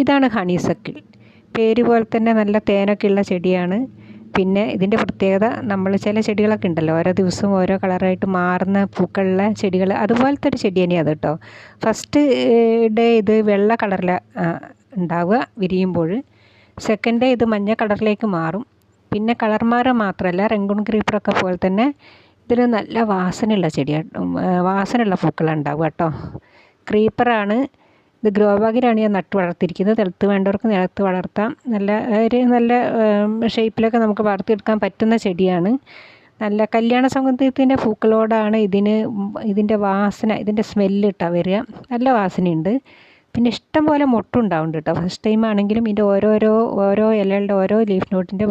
ഇതാണ് honey honeysuckle പേര് പോലെ തന്നെ നല്ല തേനൊക്കെ ഉള്ള ചെടിയാണ്. പിന്നെ ഇതിന്റെ പ്രത്യേകത നമ്മൾ ചില ചെടികളൊക്കെ ഉണ്ടല്ലോ ഓരോ ദിവസവും ഓരോ കളറായിട്ട് മാറുന്ന പൂക്കളുള്ള ചെടികൾ അതുപോലത്തെ ഒരു ചെടി തന്നെയാണ് കേട്ടോ. ഫസ്റ്റ് ഡേ ഇത് വെള്ള കളറിൽ ഉണ്ടാവുക വിരിയുമ്പോൾ. സെക്കൻഡ് ഡേ ഇത് മഞ്ഞ കളറിലേക്ക് മാറും. പിന്നെ കളർ മാറുക മാത്രമല്ല റെങ്കുൺ ക്രീപ്പറൊക്കെ പോലെ തന്നെ ഇതിന് നല്ല വാസനയുള്ള ചെടിയാണ് വാസനയുള്ള പൂക്കളുണ്ടാവുക കേട്ടോ. ക്രീപ്പറാണ് ഇത് ഗ്രോ ബാഗിലാണ് ഞാൻ നട്ട് വളർത്തിയിരിക്കുന്നത്. നിലത്ത് വേണ്ടവർക്ക് നിലത്ത് വളർത്താം. നല്ല ഒരു നല്ല ഷേപ്പിലൊക്കെ നമുക്ക് വളർത്തിയെടുക്കാൻ പറ്റുന്ന ചെടിയാണ്. നല്ല കല്യാണ സൗഗന്ധ്യത്തിന്റെ പൂക്കളോടാണ് ഇതിന് ഇതിന്റെ വാസന ഇതിന്റെ സ്മെല്ല് ഇട്ടാൽ വരിക. നല്ല വാസനയുണ്ട്. പിന്നെ ഇഷ്ടം പോലെ മൊട്ടുണ്ടാവുന്നുണ്ട് കേട്ടോ. ഫസ്റ്റ് ടൈം ആണെങ്കിലും ഇതിന്റെ ഓരോരോ ഓരോ ഇലകളുടെ ഓരോ ലീഫ് നോട്ടിന്റെ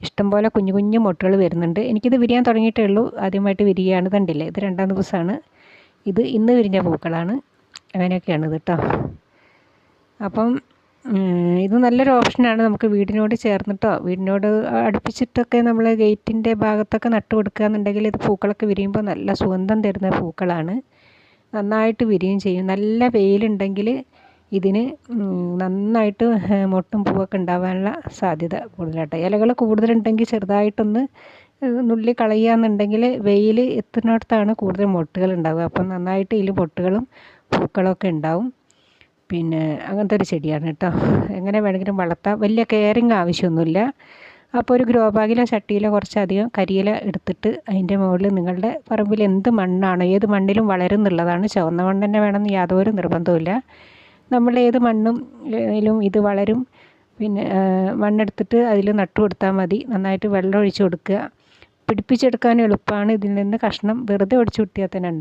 ഇഷ്ടം പോലെ കുഞ്ഞു കുഞ്ഞു മുട്ടകൾ വരുന്നുണ്ട്. എനിക്കിത് വിരിയാൻ തുടങ്ങിയിട്ടേ ഉള്ളൂ. ആദ്യമായിട്ട് വിരിയാണ് കണ്ടില്ലേ? ഇത് രണ്ടാം ദിവസമാണ്. ഇത് ഇന്ന് വിരിഞ്ഞ പൂക്കളാണ്. അങ്ങനെയൊക്കെയാണ് കേട്ടോ അപ്പം ഇത് നല്ലൊരു ഓപ്ഷനാണ് നമുക്ക് വീടിനോട് ചേർന്നിട്ടോ വീടിനോട് അടുപ്പിച്ചിട്ടൊക്കെ നമ്മൾ ഗേറ്റിന്റെ ഭാഗത്തൊക്കെ നട്ടു കൊടുക്കുക എന്നുണ്ടെങ്കിൽ ഇത് പൂക്കളൊക്കെ വിരിയുമ്പോൾ നല്ല സുഗന്ധം തരുന്ന പൂക്കളാണ്. നന്നായിട്ട് വിരിയും ചെയ്യും. നല്ല വെയിലുണ്ടെങ്കിൽ ഇതിന് നന്നായിട്ട് മൊട്ടും പൂവൊക്കെ ഉണ്ടാവാനുള്ള സാധ്യത കൂടുതലാട്ടോ. ഇലകൾ കൂടുതലുണ്ടെങ്കിൽ ചെറുതായിട്ടൊന്ന് നുള്ളി കളയുകയെന്നുണ്ടെങ്കിൽ വെയിൽ എത്തുന്നിടത്താണ് കൂടുതൽ മൊട്ടുകൾ ഉണ്ടാവുക. അപ്പം നന്നായിട്ട് ഇതിൽ പൊട്ടുകളും പൂക്കളൊക്കെ ഉണ്ടാവും. പിന്നെ അങ്ങനത്തെ ഒരു ചെടിയാണ് കേട്ടോ. എങ്ങനെ വേണമെങ്കിലും വളർത്താം. വലിയ കെയറിങ് ആവശ്യമൊന്നുമില്ല. അപ്പോൾ ഒരു ഗ്രോ ബാഗിലോ ചട്ടിയിലോ കുറച്ചധികം കരിയില എടുത്തിട്ട് അതിന്റെ മുകളിൽ നിങ്ങളുടെ പറമ്പിൽ എന്ത് മണ്ണാണോ ഏത് മണ്ണിലും വളരും എന്നുള്ളതാണ് ചുവന്ന മണ്ണ് തന്നെ വേണമെന്ന് യാതൊരു നിർബന്ധവുമില്ല. നമ്മൾ ഏത് മണ്ണും ഇത് വളരും. പിന്നെ മണ്ണെടുത്തിട്ട് അതിൽ നട്ടു കൊടുത്താൽ മതി. നന്നായിട്ട് വെള്ളം ഒഴിച്ച് കൊടുക്കുക. പിടിപ്പിച്ചെടുക്കാൻ എളുപ്പമാണ് ഇതിൽ നിന്ന് കഷ്ണം വെറുതെ ഒടിച്ചു കിട്ടിയാൽ തന്നെ ഉണ്ട്.